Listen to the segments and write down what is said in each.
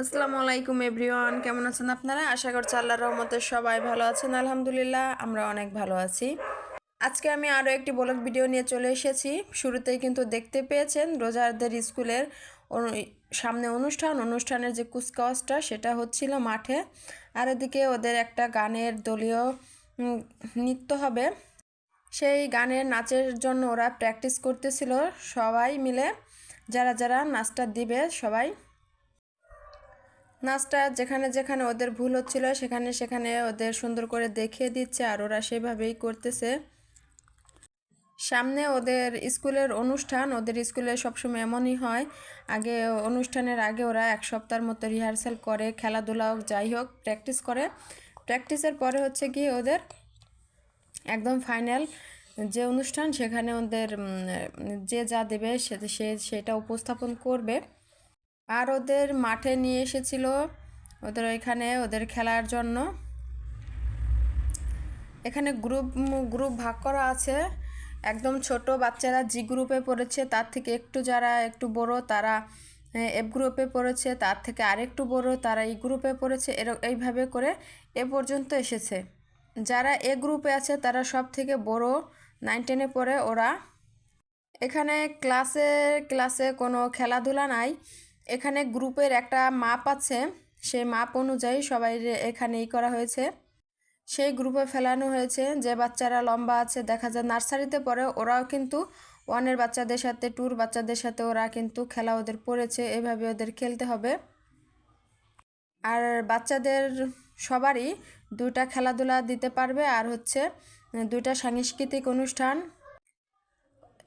আসসালামু আলাইকুম এভরিওয়ান, কেমন আছেন আপনারা? আশা করছি আল্লাহর রহমতে সবাই ভালো আছেন, আলহামদুলিল্লাহ, আমরা অনেক ভালো আছি। আজকে আমি আরও একটি ব্লগ ভিডিও নিয়ে চলে এসেছি। শুরুতেই কিন্তু দেখতে পেয়েছেন রোজারদের স্কুলের সামনে অনুষ্ঠান। অনুষ্ঠানের যে কুচকাওয়াজটা, সেটা হচ্ছিল মাঠে। আর এদিকে ওদের একটা গানের দলীয় নৃত্য হবে। সেই গানের নাচের জন্য ওরা প্র্যাকটিস করতেছিল সবাই মিলে। যারা যারা নাচটা দিবে সবাই। নাচটা যেখানে যেখানে ওদের ভুল হচ্ছিল, সেখানে সেখানে ওদের সুন্দর করে দেখিয়ে দিচ্ছে আর ওরা সেভাবেই করতেছে। সামনে ওদের স্কুলের অনুষ্ঠান, ওদের স্কুলে সবসময় এমনই হয়। আগে অনুষ্ঠানের আগে ওরা এক সপ্তাহের মতো রিহার্সাল করে খেলাধুলা হোক যাই হোক প্র্যাকটিস করে। প্র্যাকটিসের পরে হচ্ছে কি ওদের একদম ফাইনাল যে অনুষ্ঠান, সেখানে ওদের যে যা দেবে, সে সে, সেটা উপস্থাপন করবে। আর ওদের মাঠে নিয়ে এসেছিল ওদের ওইখানে ওদের খেলার জন্য। এখানে গ্রুপ গ্রুপ ভাগ করা আছে। একদম ছোট বাচ্চারা জি গ্রুপে পড়েছে, তার থেকে একটু যারা একটু বড় তারা এফ গ্রুপে পড়েছে, তার থেকে আরেকটু বড় তারা ই গ্রুপে পড়েছে, এর, এইভাবে করে এ পর্যন্ত এসেছে। যারা এ গ্রুপে আছে, তারা সব থেকে বড় নাইন টেনে পড়ে ওরা। এখানে ক্লাসে ক্লাসে কোনো খেলাধুলা নাই। এখানে গ্রুপের একটা মাপ আছে, সেই মাপ অনুযায়ী সবাই এখানে ই করা হয়েছে। সেই গ্রুপে ফেলানো হয়েছে, যে বাচ্চারা লম্বা আছে, দেখা যায় নার্সারিতে পড়ে, ওরাও কিন্তু ওয়ানের বাচ্চাদের সাথে, টুর বাচ্চাদের সাথে ওরা কিন্তু খেলা ওদের পড়েছে, এভাবে ওদের খেলতে হবে। আর বাচ্চাদের সবারই দুইটা খেলাধুলা দিতে পারবে, আর হচ্ছে দুইটা সাংস্কৃতিক অনুষ্ঠান।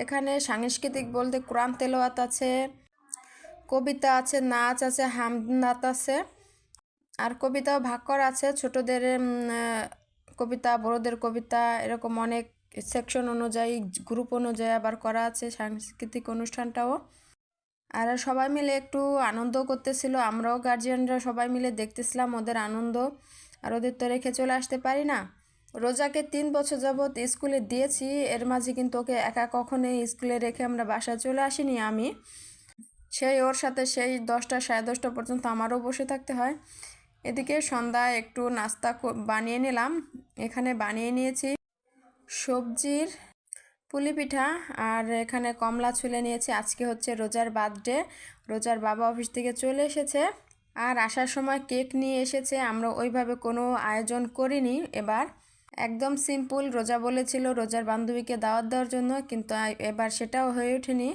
এখানে সাংস্কৃতিক বলতে কোরআন তেলাওয়াত আছে কবিতা আছে, নাচ আছে, হামনাত আছে। আর কবিতাও ভাগ করা আছে, ছোটদের কবিতা, বড়দের কবিতা, এরকম অনেক সেকশন অনুযায়ী গ্রুপ অনুযায়ী আবার করা আছে, সাংস্কৃতিক অনুষ্ঠানটাও। আর সবাই মিলে একটু আনন্দ করতেছিল, আমরাও গার্জিয়ানরা সবাই মিলে দেখতেছিলাম ওদের আনন্দ। আর ওদের তো রেখে চলে আসতে পারি না। রোজাকে তিন বছর যাবৎ স্কুলে দিয়েছি, এর মাঝে কিন্তু ওকে একা কখনোই স্কুলে রেখে আমরা বাসায় চলে আসিনি আমি। সেই ওর সাথে সেই দশটা, সাড়ে দশটা পর্যন্ত আমারও বসে থাকতে হয়। এদিকে সন্ধ্যায় একটু নাস্তা বানিয়ে নিলাম। এখানে বানিয়ে নিয়েছি সবজির পুলি পিঠা আর এখানে কমলা ছুলে নিয়েছি। আজকে হচ্ছে রোজার বার্থডে, রোজার বাবা অফিস থেকে চলে এসেছে আর আসার সময় কেক নিয়ে এসেছে। আমরা ওইভাবে কোনো আয়োজন করিনি এবার। একদম সিম্পল, রোজা বলেছিল রোজার বান্ধবীকে দাওয়াত দেওয়ার জন্য, কিন্তু এবার সেটাও হয়ে ওঠেনি।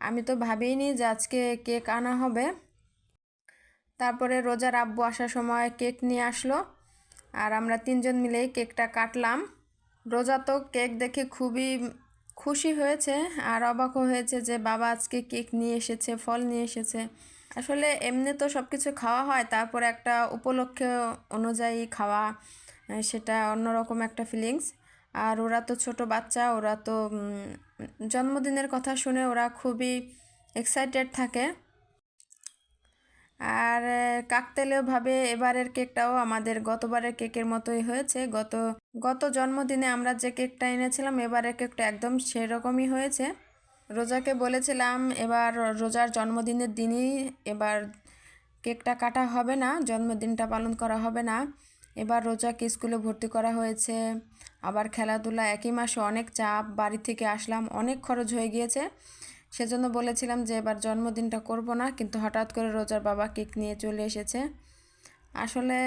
আমি তো ভাবিনি যে আজকে কেক আনা হবে। তারপরে রোজার আব্বু আসার সময় কেক নিয়ে আসলো আর আমরা তিনজন মিলেই কেকটা কাটলাম। রোজা তো কেক দেখে খুবই খুশি হয়েছে আর অবাকও হয়েছে যে বাবা আজকে কেক নিয়ে এসেছে, ফল নিয়ে এসেছে। আসলে এমনি তো সব কিছু খাওয়া হয়, তারপর একটা উপলক্ষে অনুযায়ী খাওয়া, সেটা অন্যরকম একটা ফিলিংস আর ওরা তো ছোট বাচ্চা, ওরা তো জন্মদিনের কথা শুনে ওরা খুবই এক্সাইটেড থাকে। আর কাকতেলেও ভাবে এবারের কেকটাও আমাদের গতবারের কেকের মতোই হয়েছে। গত গত জন্মদিনে আমরা যে কেকটা এনেছিলাম, এবারের কেকটা একদম সেরকমই হয়েছে। রোজাকে বলেছিলাম, এবার রোজার জন্মদিনের দিনই এবার কেকটা কাটা হবে না, জন্মদিনটা পালন করা হবে না। এবার রোজাকে স্কুলে ভর্তি করা হয়েছে। আবার খেলাধুলা, একই মাসে অনেক চাপ, বাড়ি থেকে আসলাম, অনেক খরচ হয়ে গিয়েছে। সেজন্য বলেছিলাম যে এবার জন্মদিনটা করব না, কিন্তু হঠাৎ করে রোজার বাবা কেক নিয়ে চলে এসেছে। আসলে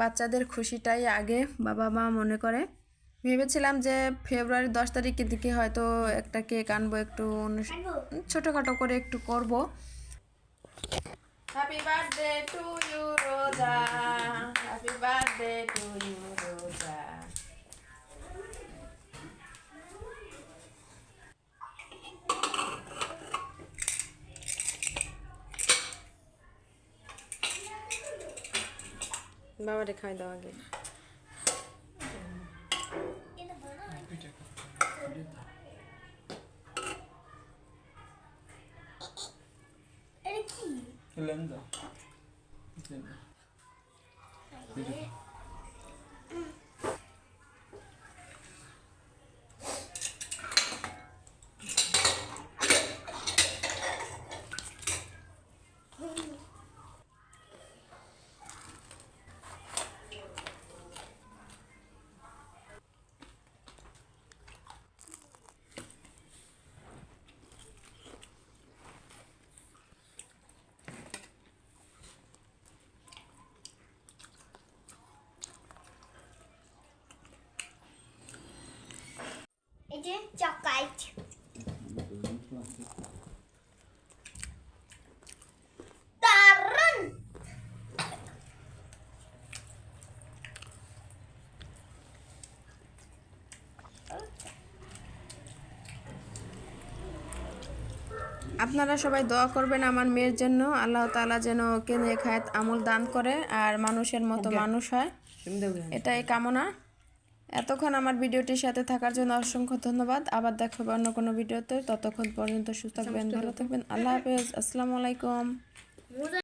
বাচ্চাদের খুশিটাই আগে বাবা মা মনে করে। ভেবেছিলাম যে ফেব্রুয়ারি দশ তারিখের দিকে হয়তো একটা কেক আনব, একটু ছোটোখাটো করে একটু করব। Happy birthday to you Roza happy birthday to you Roza বাবারে খাই দাও আগে Ilan daw? Ilan daw? Sige. যে চকলেট দারুণ আপনারা সবাই দোয়া করবেন আমার মেয়ের জন্য। আল্লাহ তাআলা যেন ওকে নেখায়াত আমল দান করে আর মানুষের মতো মানুষ হয়। এটাই কামনা। এতক্ষণ আমার ভিডিওটির সাথে থাকার জন্য অসংখ্য ধন্যবাদ। আবার দেখা হবে অন্য কোনো ভিডিওতে। ততক্ষণ পর্যন্ত সুস্থ থাকবেন ভালো থাকবেন। আল্লাহ হাফেজ। আসসালামু আলাইকুম।